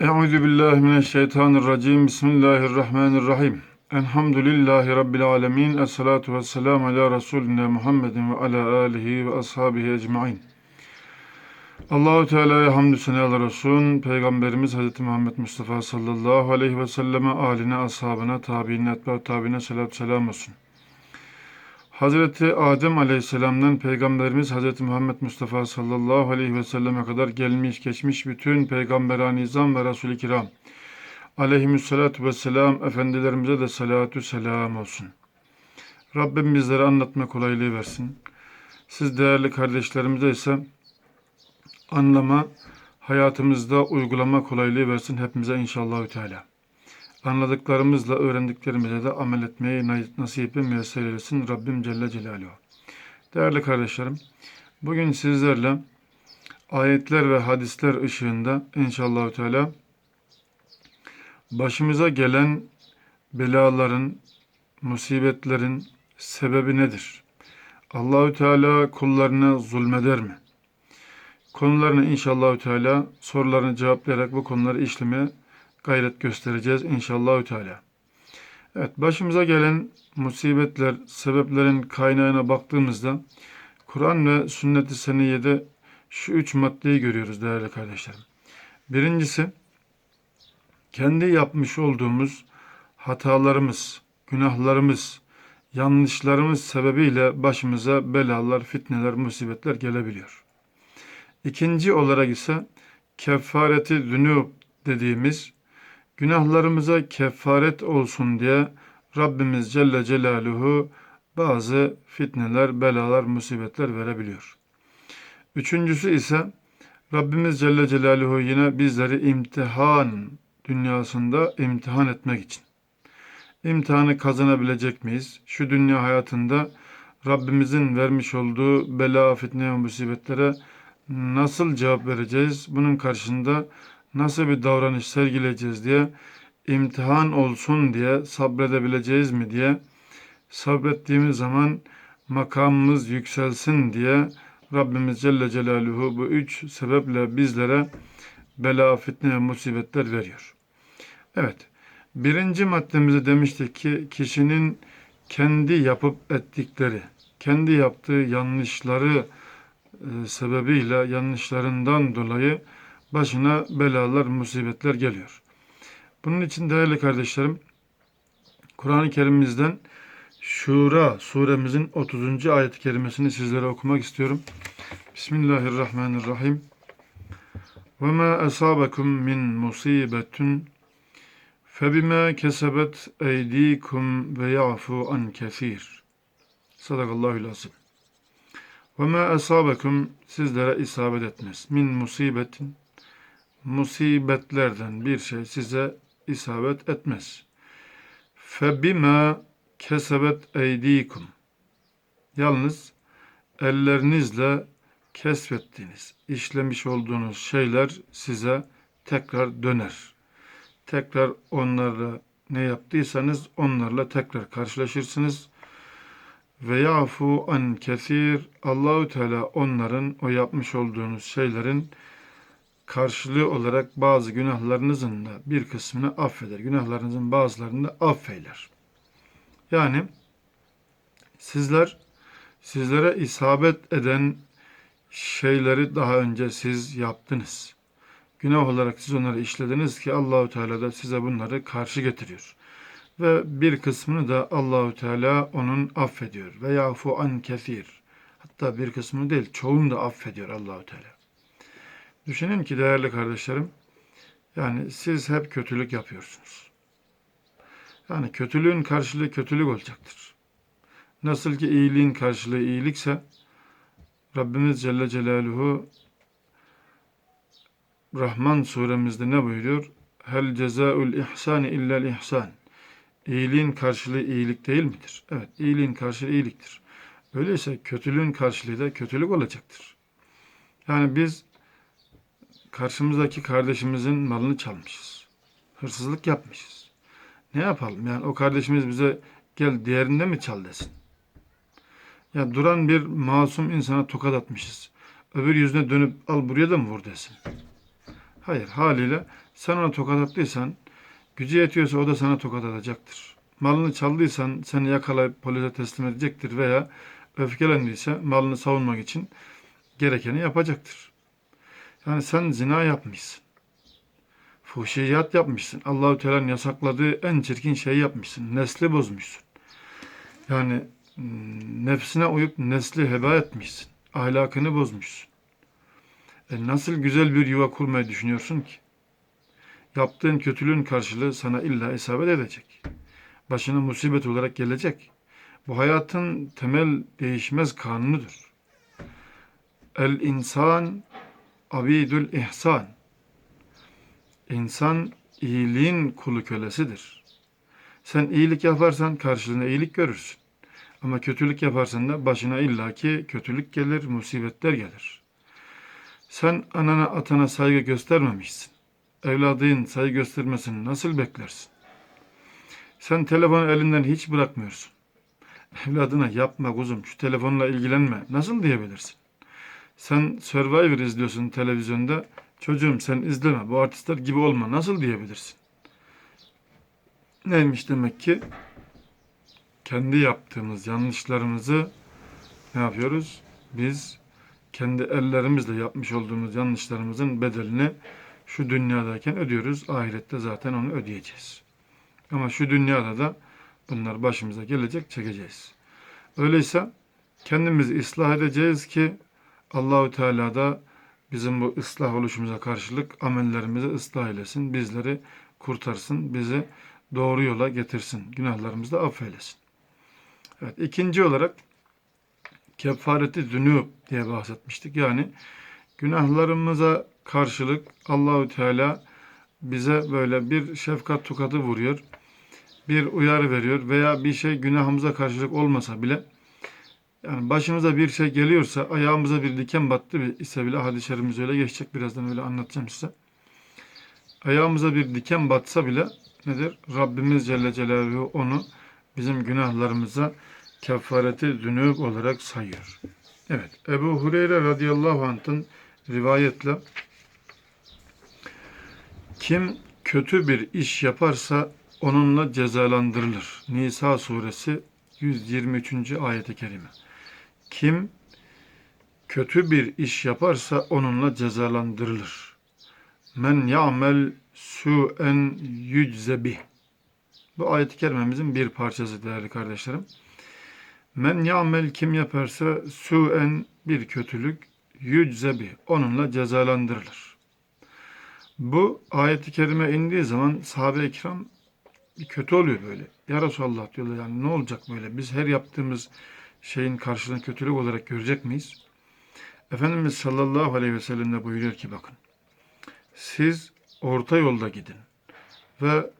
Euzu billahi mineşşeytanirracim. Bismillahirrahmanirrahim. Elhamdülillahi rabbil alamin. Essalatu vesselam ala resulina Muhammedin ve ala alihi ve ashabihi ecmaîn. Allahu Teala'ya hamdü senalar olsun. Peygamberimiz Hz. Muhammed Mustafa sallallahu aleyhi ve selleme, aline, ashabına, tabiine, etbâ tabiine selatü selam olsun. Hazreti Adem Aleyhisselam'dan Peygamberimiz Hazreti Muhammed Mustafa sallallahu aleyhi ve selleme kadar gelmiş geçmiş bütün peygamberani nizam ve Resul-i Kiram aleyhissalatu vesselam efendilerimize de salatu selam olsun. Rabbim bizlere anlatma kolaylığı versin. Siz değerli kardeşlerimize ise anlama, hayatımızda uygulama kolaylığı versin hepimize inşallah Teala. Anladıklarımızla, öğrendiklerimize de amel etmeyi nasip ve müyesser eylesin Rabbim Celle Celaluhu. Değerli kardeşlerim, bugün sizlerle ayetler ve hadisler ışığında inşallah Teala başımıza gelen belaların, musibetlerin sebebi nedir? Allahü Teala kullarına zulmeder mi? Konularını inşallah Teala sorularını cevaplayarak bu konuları işlemeye gayret göstereceğiz inşallah Teala. Evet, başımıza gelen musibetler, sebeplerin kaynağına baktığımızda Kur'an ve sünnet-i seniyede şu üç maddeyi görüyoruz değerli kardeşlerim. Birincisi, kendi yapmış olduğumuz hatalarımız, günahlarımız, yanlışlarımız sebebiyle başımıza belalar, fitneler, musibetler gelebiliyor. İkinci olarak ise kefareti zünub dediğimiz günahlarımıza kefaret olsun diye Rabbimiz Celle Celaluhu bazı fitneler, belalar, musibetler verebiliyor. Üçüncüsü ise Rabbimiz Celle Celaluhu yine bizleri imtihan dünyasında imtihan etmek için. İmtihanı kazanabilecek miyiz? Şu dünya hayatında Rabbimizin vermiş olduğu bela, fitne ve musibetlere nasıl cevap vereceğiz? Bunun karşında nasıl bir davranış sergileyeceğiz diye imtihan olsun diye sabredebileceğiz mi diye sabrettiğimiz zaman makamımız yükselsin diye Rabbimiz Celle Celaluhu bu üç sebeple bizlere bela, fitne ve musibetler veriyor. Evet, birinci maddemizde demiştik ki kişinin kendi yapıp ettikleri, kendi yaptığı yanlışları e, sebebiyle, yanlışlarından dolayı başına belalar, musibetler geliyor. Bunun için değerli kardeşlerim, Kur'an-ı Kerim'imizden Şura suremizin 30. ayet-i kerimesini sizlere okumak istiyorum. Bismillahirrahmanirrahim. Ve ma asabakum min musibetin febima kesebet eydikum ve yafu an kesir. Sadakallahu lazım. Ve ma asabakum sizlere isabet etmez. Min musibetin musibetlerden bir şey size isabet etmez. Febima kesebet eydikum. Yalnız ellerinizle kesbettiğiniz, işlemiş olduğunuz şeyler size tekrar döner. Tekrar onlarla ne yaptıysanız onlarla tekrar karşılaşırsınız. Ve yafu an kesir Allahu Teala onların o yapmış olduğunuz şeylerin karşılığı olarak bazı günahlarınızın da bir kısmını affeder. Günahlarınızın bazılarını da affeyler. Yani sizler sizlere isabet eden şeyleri daha önce siz yaptınız. Günah olarak siz onları işlediniz ki Allahu Teala da size bunları karşı getiriyor. Ve bir kısmını da Allahu Teala onun affediyor. Ve yafu an kesir. Hatta bir kısmını değil, çoğunu da affediyor Allahu Teala. Düşünün ki değerli kardeşlerim, yani siz hep kötülük yapıyorsunuz. Yani kötülüğün karşılığı kötülük olacaktır. Nasıl ki iyiliğin karşılığı iyilikse, Rabbimiz Celle Celaluhu Rahman suremizde ne buyuruyor? Hel cezaul ihsani illel ihsan. İyiliğin karşılığı iyilik değil midir? Evet, iyiliğin karşılığı iyiliktir. Öyleyse kötülüğün karşılığı da kötülük olacaktır. Yani biz karşımızdaki kardeşimizin malını çalmışız. Hırsızlık yapmışız. Ne yapalım? Yani o kardeşimiz bize gel diğerinde mi çal desin. Ya duran bir masum insana tokat atmışız. Öbür yüzüne dönüp al buraya da mı vur desin. Hayır haliyle sen ona tokat attıysan gücü yetiyorsa o da sana tokat atacaktır. Malını çaldıysan seni yakalayıp polise teslim edecektir veya öfkelendiyse malını savunmak için gerekeni yapacaktır. Yani sen zina yapmışsın. Fuhşiyat yapmışsın. Allahü Teala'nın yasakladığı en çirkin şeyi yapmışsın. Nesli bozmuşsun. Yani mm, nefsine uyup nesli heba etmişsin. Ahlakını bozmuşsun. E nasıl güzel bir yuva kurmayı düşünüyorsun ki? Yaptığın kötülüğün karşılığı sana illa isabet edecek. Başına musibet olarak gelecek. Bu hayatın temel değişmez kanunudur. El insan abidül ihsan. İnsan iyiliğin kulu kölesidir. Sen iyilik yaparsan karşılığında iyilik görürsün. Ama kötülük yaparsan da başına illaki kötülük gelir, musibetler gelir. Sen anana atana saygı göstermemişsin. Evladın saygı göstermesini nasıl beklersin? Sen telefonu elinden hiç bırakmıyorsun. Evladına yapma kuzum şu telefonla ilgilenme nasıl diyebilirsin? Sen Survivor izliyorsun televizyonda. Çocuğum sen izleme bu artistler gibi olma nasıl diyebilirsin? Neymiş demek ki? Kendi yaptığımız yanlışlarımızı ne yapıyoruz? Biz kendi ellerimizle yapmış olduğumuz yanlışlarımızın bedelini şu dünyadayken ödüyoruz. Ahirette zaten onu ödeyeceğiz. Ama şu dünyada da bunlar başımıza gelecek, çekeceğiz. Öyleyse kendimizi ıslah edeceğiz ki Allahü Teala da bizim bu ıslah oluşumuza karşılık amellerimizi ıslah eylesin. Bizleri kurtarsın, bizi doğru yola getirsin. Günahlarımızı da affeylesin. Evet, ikinci olarak kefareti zünub diye bahsetmiştik. Yani günahlarımıza karşılık Allahü Teala bize böyle bir şefkat tokadı vuruyor. Bir uyarı veriyor veya bir şey günahımıza karşılık olmasa bile yani başımıza bir şey geliyorsa ayağımıza bir diken battı ise bile hadis-i şerifimiz öyle geçecek birazdan öyle anlatacağım size. Ayağımıza bir diken batsa bile nedir? Rabbimiz Celle Celaluhu onu bizim günahlarımıza kefareti zünub olarak sayıyor. Evet. Ebu Hureyre radıyallahu anh'ın rivayetle kim kötü bir iş yaparsa onunla cezalandırılır. Nisa suresi 123. ayet-i kerime. Kim kötü bir iş yaparsa onunla cezalandırılır. Men ya'mel su'en yüczebih. Bu ayet-i kerimemizin bir parçası değerli kardeşlerim. Men ya'mel kim yaparsa su'en bir kötülük yüczebi onunla cezalandırılır. Bu ayet-i kerime indiği zaman sahabe-i kiram bir kötü oluyor böyle. Ya Resulallah diyorlar yani ne olacak böyle? Biz her yaptığımız şeyin karşılığını kötülük olarak görecek miyiz? Efendimiz sallallahu aleyhi ve sellem de buyuruyor ki bakın. Siz orta yolda gidin ve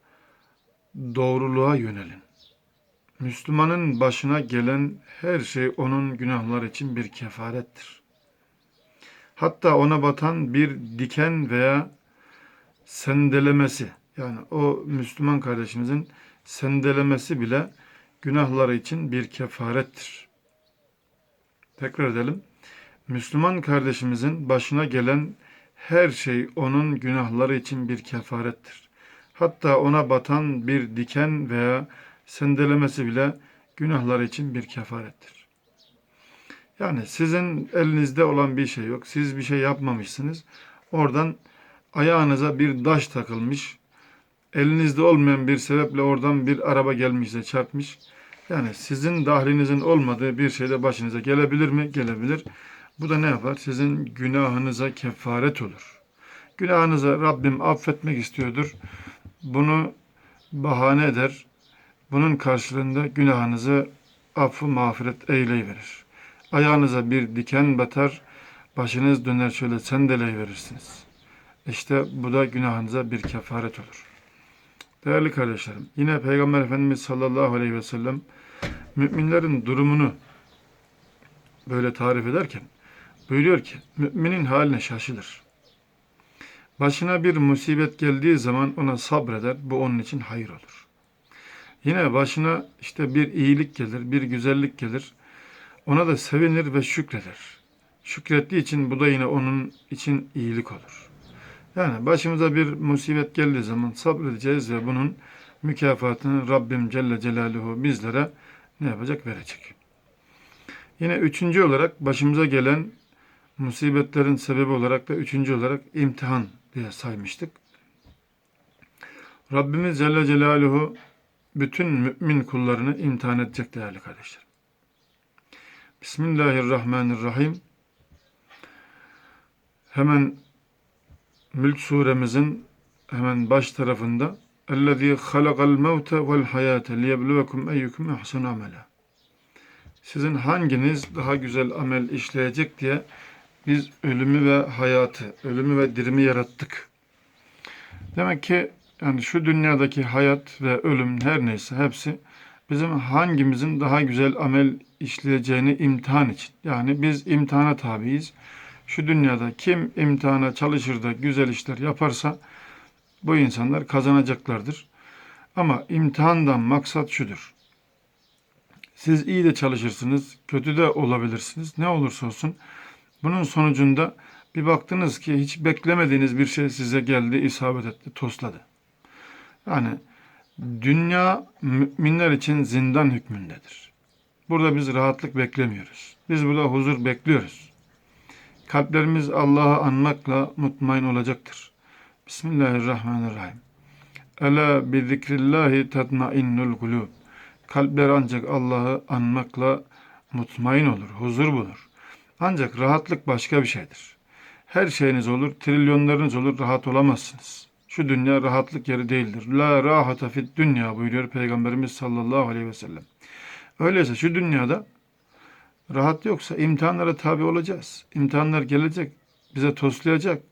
doğruluğa yönelin. Müslümanın başına gelen her şey onun günahlar için bir kefarettir. Hatta ona batan bir diken veya sendelemesi yani o Müslüman kardeşimizin sendelemesi bile günahları için bir kefarettir. Tekrar edelim. Müslüman kardeşimizin başına gelen her şey onun günahları için bir kefarettir. Hatta ona batan bir diken veya sendelemesi bile günahlar için bir kefarettir. Yani sizin elinizde olan bir şey yok. Siz bir şey yapmamışsınız. Oradan ayağınıza bir taş takılmış. Elinizde olmayan bir sebeple oradan bir araba gelmişse çarpmış. Yani sizin dahlinizin olmadığı bir şeyde başınıza gelebilir mi? Gelebilir. Bu da ne yapar? Sizin günahınıza kefaret olur. Günahınıza Rabbim affetmek istiyordur. Bunu bahane eder. Bunun karşılığında günahınızı affı mağfiret eyleyiverir. Ayağınıza bir diken batar, başınız döner şöyle sendeleyiverirsiniz. İşte bu da günahınıza bir kefaret olur. Değerli kardeşlerim, yine Peygamber Efendimiz sallallahu aleyhi ve sellem müminlerin durumunu böyle tarif ederken buyuruyor ki, müminin haline şaşılır. Başına bir musibet geldiği zaman ona sabreder, bu onun için hayır olur. Yine başına işte bir iyilik gelir, bir güzellik gelir. Ona da sevinir ve şükreder. Şükrettiği için bu da yine onun için iyilik olur. Yani başımıza bir musibet geldiği zaman sabredeceğiz ve bunun mükafatını Rabbim Celle Celaluhu bizlere ne yapacak? Verecek. Yine üçüncü olarak başımıza gelen musibetlerin sebebi olarak da üçüncü olarak imtihan diye saymıştık. Rabbimiz Celle Celaluhu bütün mümin kullarını imtihan edecek değerli kardeşler. Bismillahirrahmanirrahim. Hemen Mülk suremizin hemen baş tarafında اَلَّذ۪ي خَلَقَ الْمَوْتَ وَالْحَيَاةَ لِيَبْلُوَكُمْ اَيُّكُمْ اَحْسَنُ عَمَلًا Sizin hanginiz daha güzel amel işleyecek diye biz ölümü ve hayatı, ölümü ve dirimi yarattık. Demek ki yani şu dünyadaki hayat ve ölüm her neyse hepsi bizim hangimizin daha güzel amel işleyeceğini imtihan için. Yani biz imtihana tabiiz. Şu dünyada kim imtihana çalışır da güzel işler yaparsa bu insanlar kazanacaklardır. Ama imtihandan maksat şudur. Siz iyi de çalışırsınız, kötü de olabilirsiniz. Ne olursa olsun bunun sonucunda bir baktınız ki hiç beklemediğiniz bir şey size geldi, isabet etti, tosladı. Yani dünya müminler için zindan hükmündedir. Burada biz rahatlık beklemiyoruz. Biz burada huzur bekliyoruz. Kalplerimiz Allah'ı anmakla mutmain olacaktır. Bismillahirrahmanirrahim. Ela bi zikrillahi tatmainnul kulub. Kalpler ancak Allah'ı anmakla mutmain olur, huzur bulur. Ancak rahatlık başka bir şeydir. Her şeyiniz olur, trilyonlarınız olur, rahat olamazsınız. Şu dünya rahatlık yeri değildir. La rahata fid dünya buyuruyor Peygamberimiz sallallahu aleyhi ve sellem. Öyleyse şu dünyada rahat yoksa imtihanlara tabi olacağız. İmtihanlar gelecek, bize toslayacak.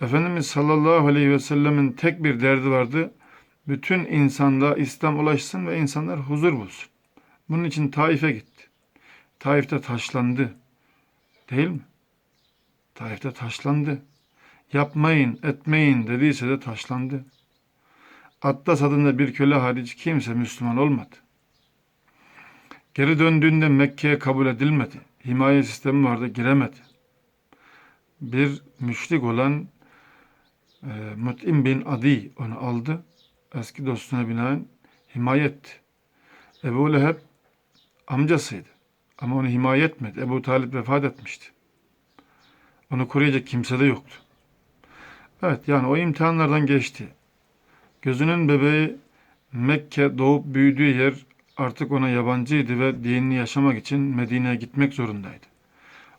Efendimiz sallallahu aleyhi ve sellemin tek bir derdi vardı. Bütün insanda İslam ulaşsın ve insanlar huzur bulsun. Bunun için Taif'e gitti. Taif'te taşlandı. Değil mi? Taif'te taşlandı. Yapmayın, etmeyin dediyse de taşlandı. Atlas adında bir köle hariç kimse Müslüman olmadı. Geri döndüğünde Mekke'ye kabul edilmedi. Himaye sistemi vardı, giremedi. Bir müşrik olan e, Mut'im bin Adi onu aldı. Eski dostuna binaen himaye etti. Ebu Leheb amcasıydı. Ama onu himaye etmedi. Ebu Talip vefat etmişti. Onu koruyacak kimse de yoktu. Evet yani o imtihanlardan geçti. Gözünün bebeği Mekke doğup büyüdüğü yer artık ona yabancıydı ve dinini yaşamak için Medine'ye gitmek zorundaydı.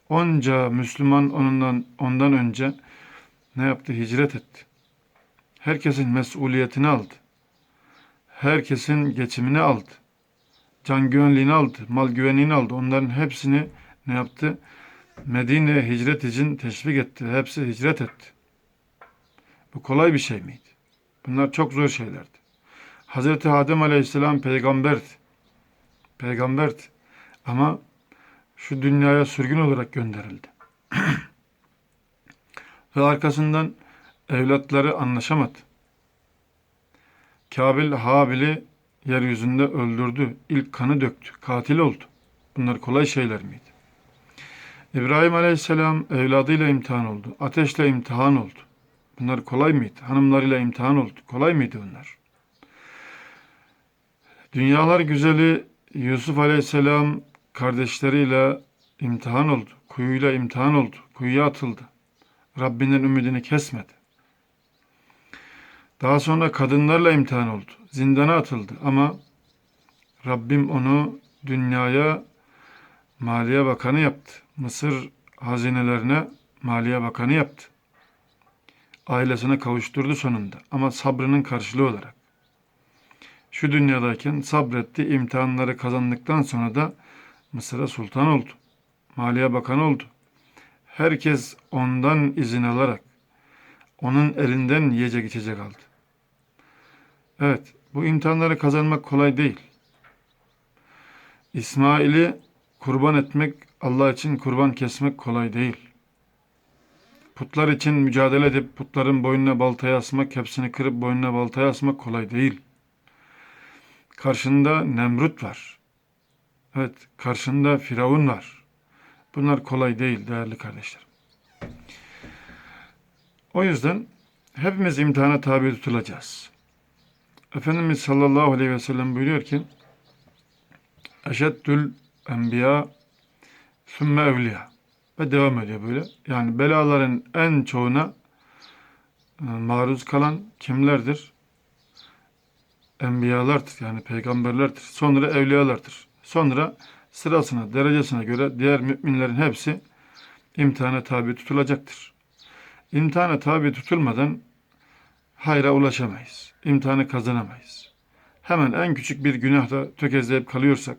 Onca Müslüman onundan ondan önce ne yaptı? Hicret etti. Herkesin mesuliyetini aldı. Herkesin geçimini aldı. Can güvenliğini aldı, mal güvenliğini aldı. Onların hepsini ne yaptı? Medine'ye hicret için teşvik etti. Hepsi hicret etti. Bu kolay bir şey miydi? Bunlar çok zor şeylerdi. Hazreti Adem Aleyhisselam peygamberdi. Peygamberdi. Ama şu dünyaya sürgün olarak gönderildi. Ve arkasından evlatları anlaşamadı. Kabil Habil'i yeryüzünde öldürdü. İlk kanı döktü. Katil oldu. Bunlar kolay şeyler miydi? İbrahim Aleyhisselam evladıyla imtihan oldu. Ateşle imtihan oldu. Bunlar kolay mıydı? Hanımlarıyla imtihan oldu. Kolay mıydı bunlar? Dünyalar güzeli Yusuf Aleyhisselam kardeşleriyle imtihan oldu. Kuyuyla imtihan oldu. Kuyuya atıldı. Rabbinden ümidini kesmedi. Daha sonra kadınlarla imtihan oldu. Zindana atıldı ama Rabbim onu dünyaya Maliye Bakanı yaptı. Mısır hazinelerine Maliye Bakanı yaptı. Ailesine kavuşturdu sonunda ama sabrının karşılığı olarak. Şu dünyadayken sabretti, imtihanları kazandıktan sonra da Mısır'a sultan oldu. Maliye Bakanı oldu. Herkes ondan izin alarak onun elinden yiyecek içecek aldı. Evet, bu imtihanları kazanmak kolay değil. İsmail'i kurban etmek, Allah için kurban kesmek kolay değil. Putlar için mücadele edip putların boynuna baltaya asmak, hepsini kırıp boynuna baltaya asmak kolay değil. Karşında Nemrut var. Evet, karşında Firavun var. Bunlar kolay değil değerli kardeşlerim. O yüzden hepimiz imtihana tabi tutulacağız. Efendimiz sallallahu aleyhi ve sellem buyuruyor ki Eşeddül enbiya sümme evliya ve devam ediyor böyle. Yani belaların en çoğuna e, maruz kalan kimlerdir? Enbiyalardır yani peygamberlerdir. Sonra evliyalardır. Sonra sırasına, derecesine göre diğer müminlerin hepsi imtihana tabi tutulacaktır. İmtihana tabi tutulmadan hayra ulaşamayız. İmtihanı kazanamayız. Hemen en küçük bir günahda tökezleyip kalıyorsak,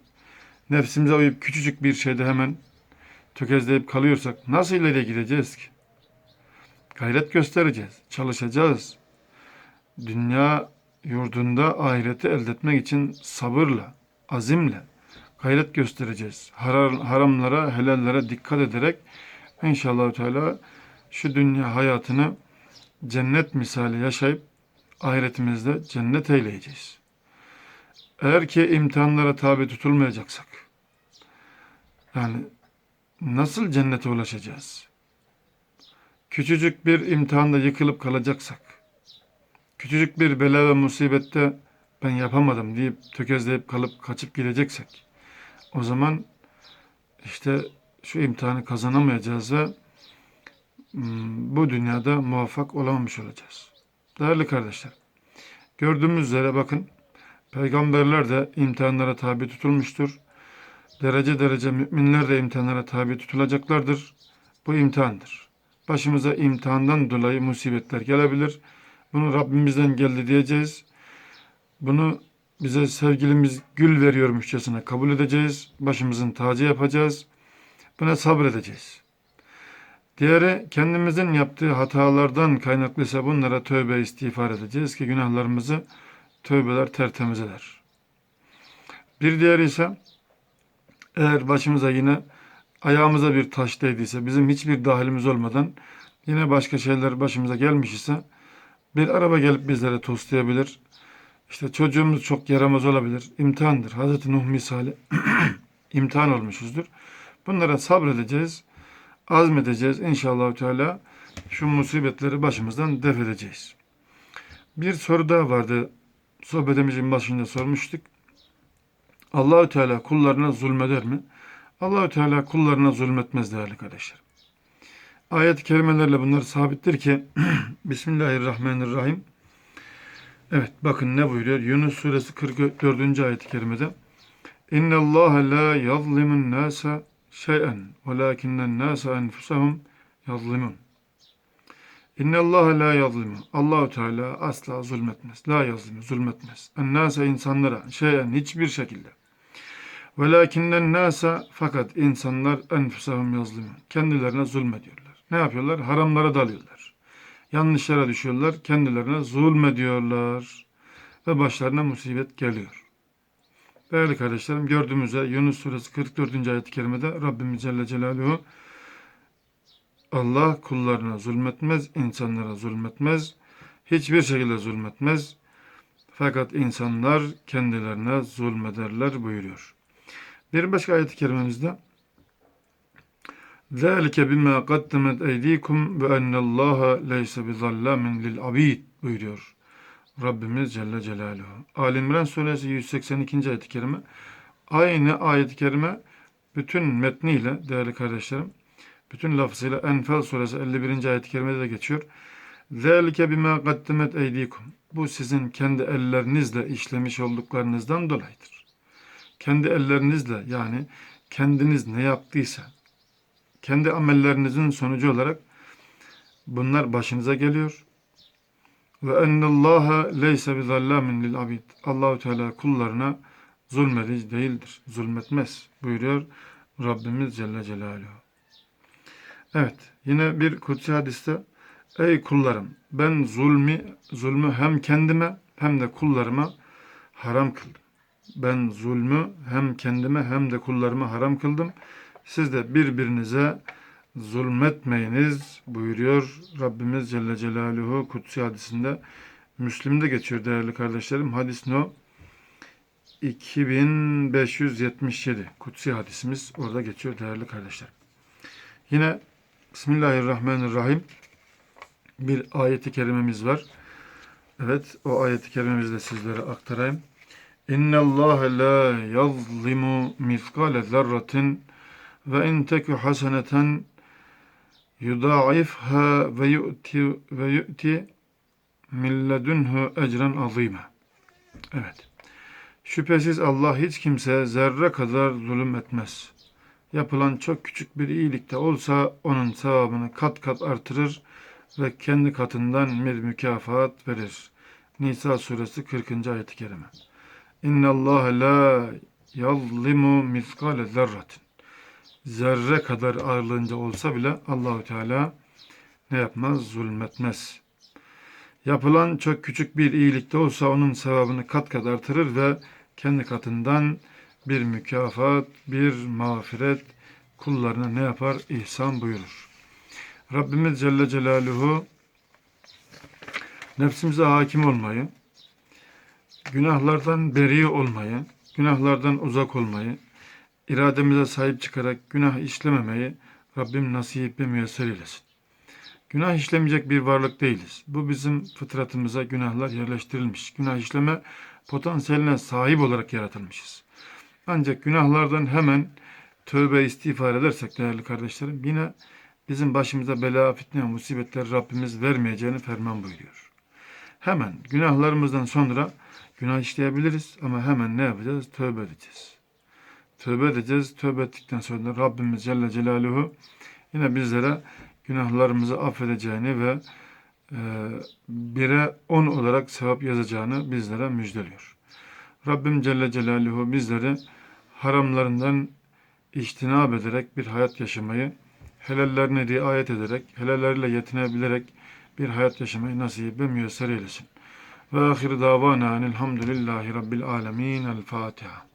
nefsimize uyup küçücük bir şeyde hemen tökezleyip kalıyorsak nasıl ileriye gideceğiz ki? Gayret göstereceğiz, çalışacağız. Dünya yurdunda ahireti elde etmek için sabırla, azimle gayret göstereceğiz. Haram, haramlara, helallere dikkat ederek inşallah Teala şu dünya hayatını cennet misali yaşayıp ahiretimizde cennet eyleyeceğiz. Eğer ki imtihanlara tabi tutulmayacaksak, yani nasıl cennete ulaşacağız? Küçücük bir imtihanda yıkılıp kalacaksak, küçücük bir bela ve musibette ben yapamadım deyip tökezleyip kalıp kaçıp gideceksek, o zaman işte şu imtihanı kazanamayacağız ve hmm, bu dünyada muvaffak olamamış olacağız. Değerli kardeşler, gördüğümüz üzere bakın, peygamberler de imtihanlara tabi tutulmuştur. Derece derece müminler de imtihanlara tabi tutulacaklardır. Bu imtihandır. Başımıza imtihandan dolayı musibetler gelebilir. Bunu Rabbimizden geldi diyeceğiz. Bunu bize sevgilimiz gül veriyormuşçasına kabul edeceğiz. Başımızın tacı yapacağız. Buna sabredeceğiz. Diğeri kendimizin yaptığı hatalardan kaynaklıysa bunlara tövbe istiğfar edeceğiz ki günahlarımızı tövbeler tertemiz eder. Bir diğeri ise eğer başımıza yine ayağımıza bir taş değdiyse bizim hiçbir dahilimiz olmadan yine başka şeyler başımıza gelmiş ise bir araba gelip bizlere toslayabilir. İşte çocuğumuz çok yaramaz olabilir. İmtihandır. Hazreti Nuh misali imtihan olmuşuzdur. Bunlara sabredeceğiz. Azmedeceğiz. İnşallah Teala şu musibetleri başımızdan def edeceğiz. Bir soru daha vardı. Sohbetimizin başında sormuştuk. Allahü Teala kullarına zulmeder mi? Allahü Teala kullarına zulmetmez değerli kardeşler. Ayet-i kerimelerle bunlar sabittir ki Bismillahirrahmanirrahim. Evet bakın ne buyuruyor? Yunus suresi 44. ayet-i kerimede İnne Allah la yazlimun nasa şey'en velakinnen nasa enfusahum yazlimun. İnne Allah la yazlimu. Allahu Teala asla zulmetmez. La yazlimu, zulmetmez. En nasa insanlara şey'en hiçbir şekilde. Velakinnen nasa fakat insanlar enfusahum yazlimun. Kendilerine zulmediyorlar. Ne yapıyorlar? Haramlara dalıyorlar. Yanlışlara düşüyorlar. Kendilerine zulmediyorlar. Ve başlarına musibet geliyor. Değerli kardeşlerim gördüğümüzde Yunus suresi 44. ayet-i kerimede Rabbimiz Celle Celaluhu Allah kullarına zulmetmez, insanlara zulmetmez, hiçbir şekilde zulmetmez. Fakat insanlar kendilerine zulmederler buyuruyor. Bir başka ayet-i kerimemizde Zalike bima qaddemet eydikum ve ennallaha leyse bizallamin lil abid buyuruyor. Rabbimiz Celle Celaluhu. Ali İmran Suresi 182. ayet-i kerime. Aynı ayet-i kerime bütün metniyle değerli kardeşlerim, bütün lafzıyla Enfel Suresi 51. ayet-i kerimede de geçiyor. Zalike bima qaddemet eydikum. Bu sizin kendi ellerinizle işlemiş olduklarınızdan dolayıdır. Kendi ellerinizle yani kendiniz ne yaptıysa, kendi amellerinizin sonucu olarak bunlar başınıza geliyor. Ve ennallaha leyse bi lil abid. Allahu Teala kullarına zulmedici değildir. Zulmetmez buyuruyor Rabbimiz Celle Celaluhu. Evet, yine bir kutsi hadiste Ey kullarım ben zulmü zulmü hem kendime hem de kullarıma haram kıldım. Ben zulmü hem kendime hem de kullarıma haram kıldım. Siz de birbirinize zulmetmeyiniz buyuruyor Rabbimiz Celle Celaluhu Kutsi hadisinde. Müslim'de geçiyor değerli kardeşlerim. Hadis no 2577 Kutsi hadisimiz orada geçiyor değerli kardeşler. Yine Bismillahirrahmanirrahim. bir ayeti kerimemiz var. Evet, o ayeti kerimemizi de sizlere aktarayım. İnne Allah la yazlimu miskale zerratin ve in teku haseneten yudaifha ve yu'ti ve yu'ti min ledunhu ecren azime. Evet. Şüphesiz Allah hiç kimseye zerre kadar zulüm etmez. Yapılan çok küçük bir iyilik de olsa onun sevabını kat kat artırır ve kendi katından bir mükafat verir. Nisa suresi 40. ayet-i kerime. İnne Allah la yazlimu miskale zerratin. Zerre kadar ağırlığınca olsa bile Allahü Teala ne yapmaz? Zulmetmez. Yapılan çok küçük bir iyilik de olsa onun sevabını kat kat artırır ve kendi katından bir mükafat, bir mağfiret kullarına ne yapar? İhsan buyurur. Rabbimiz Celle Celaluhu nefsimize hakim olmayı, günahlardan beri olmayı, günahlardan uzak olmayı, irademize sahip çıkarak günah işlememeyi Rabbim nasip ve müyesser eylesin. Günah işlemeyecek bir varlık değiliz. Bu bizim fıtratımıza günahlar yerleştirilmiş. Günah işleme potansiyeline sahip olarak yaratılmışız. Ancak günahlardan hemen tövbe istiğfar edersek değerli kardeşlerim yine bizim başımıza bela, fitne, musibetler Rabbimiz vermeyeceğini ferman buyuruyor. Hemen günahlarımızdan sonra günah işleyebiliriz ama hemen ne yapacağız? Tövbe edeceğiz. Tövbe edeceğiz. Tövbe ettikten sonra Rabbimiz Celle Celaluhu yine bizlere günahlarımızı affedeceğini ve e, bire on olarak sevap yazacağını bizlere müjdeliyor. Rabbim Celle Celaluhu bizleri haramlarından içtinab ederek bir hayat yaşamayı, helallerine riayet ederek, helallerle yetinebilerek bir hayat yaşamayı nasip ve müyesser eylesin. Ve ahir davana enilhamdülillahi rabbil alemin. El Fatiha.